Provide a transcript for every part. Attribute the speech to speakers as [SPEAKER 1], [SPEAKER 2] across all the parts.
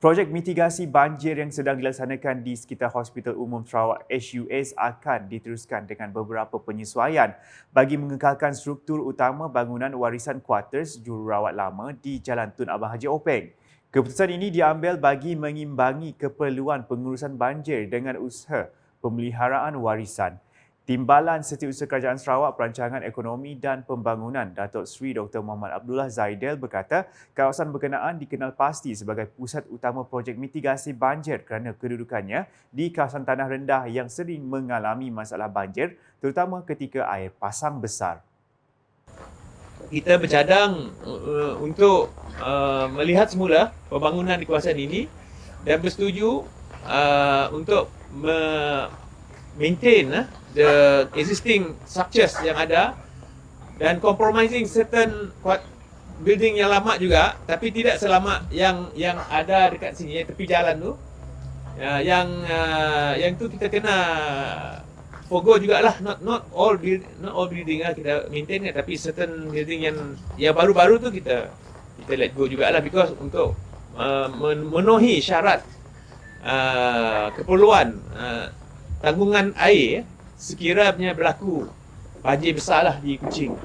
[SPEAKER 1] Projek mitigasi banjir yang sedang dilaksanakan di sekitar Hospital Umum Sarawak HUS akan diteruskan dengan beberapa penyesuaian bagi mengekalkan struktur utama bangunan warisan kuarters jururawat lama di Jalan Tun Abang Haji Openg. Keputusan ini diambil bagi mengimbangi keperluan pengurusan banjir dengan usaha pemeliharaan warisan. Timbalan Setiausaha Kerajaan Sarawak Perancangan Ekonomi dan Pembangunan Datuk Seri Dr. Muhammad Abdullah Zaidel berkata kawasan berkenaan dikenal pasti sebagai pusat utama projek mitigasi banjir kerana kedudukannya di kawasan tanah rendah yang sering mengalami masalah banjir terutama ketika air pasang besar.
[SPEAKER 2] Kita bercadang uh, untuk uh, melihat semula pembangunan di kawasan ini dan bersetuju uh, untuk me- maintain uh, the existing structures yang ada dan compromising certain building yang lama juga tapi tidak selama yang yang ada dekat sini yang tepi jalan tu. Uh, yang uh, yang tu kita kena forgo jugalah. Not not all build, not all building lah kita maintain kan tapi certain building yang yang baru-baru tu kita kita let go jugalah because untuk uh, memenuhi syarat uh, keperluan uh, tanggungan air sekiranya berlaku banjir besarlah di Kuching.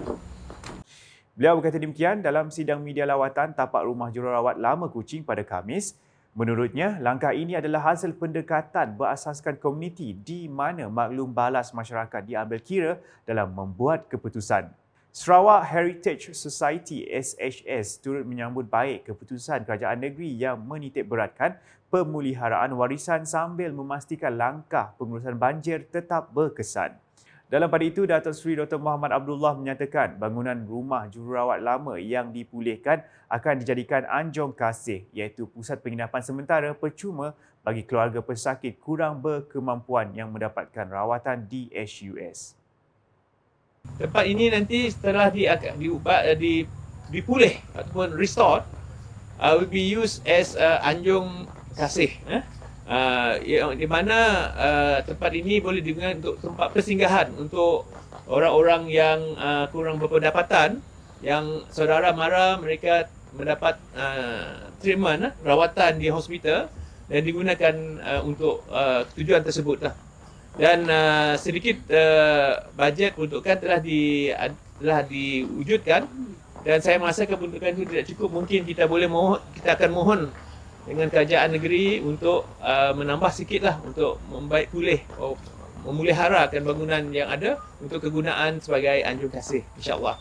[SPEAKER 1] Beliau berkata demikian dalam sidang media lawatan tapak rumah jururawat lama Kuching pada Khamis. Menurutnya, langkah ini adalah hasil pendekatan berasaskan komuniti di mana maklum balas masyarakat diambil kira dalam membuat keputusan. Sarawak Heritage Society SHS turut menyambut baik keputusan kerajaan negeri yang menitik beratkan pemuliharaan warisan sambil memastikan langkah pengurusan banjir tetap berkesan. Dalam pada itu, Datuk Seri Dr. Muhammad Abdullah menyatakan bangunan rumah jururawat lama yang dipulihkan akan dijadikan anjong kasih iaitu pusat penginapan sementara percuma bagi keluarga pesakit kurang berkemampuan yang mendapatkan rawatan di SUS.
[SPEAKER 2] Tempat ini nanti setelah di, diubah, di, dipulih ataupun restored uh, will be used as uh, anjung kasih. Eh? Uh, di mana uh, tempat ini boleh digunakan untuk tempat persinggahan untuk orang-orang yang uh, kurang berpendapatan yang saudara mara mereka mendapat uh, treatment uh, rawatan di hospital dan digunakan uh, untuk uh, tujuan tersebut lah dan uh, sedikit uh, bajet peruntukan telah di telah diwujudkan. Dan saya merasa keperuntukan itu tidak cukup. Mungkin kita boleh mohon kita akan mohon dengan kerajaan negeri untuk uh, menambah sikitlah untuk membaik pulih oh, memuliharakan bangunan yang ada untuk kegunaan sebagai anjung kasih insyaallah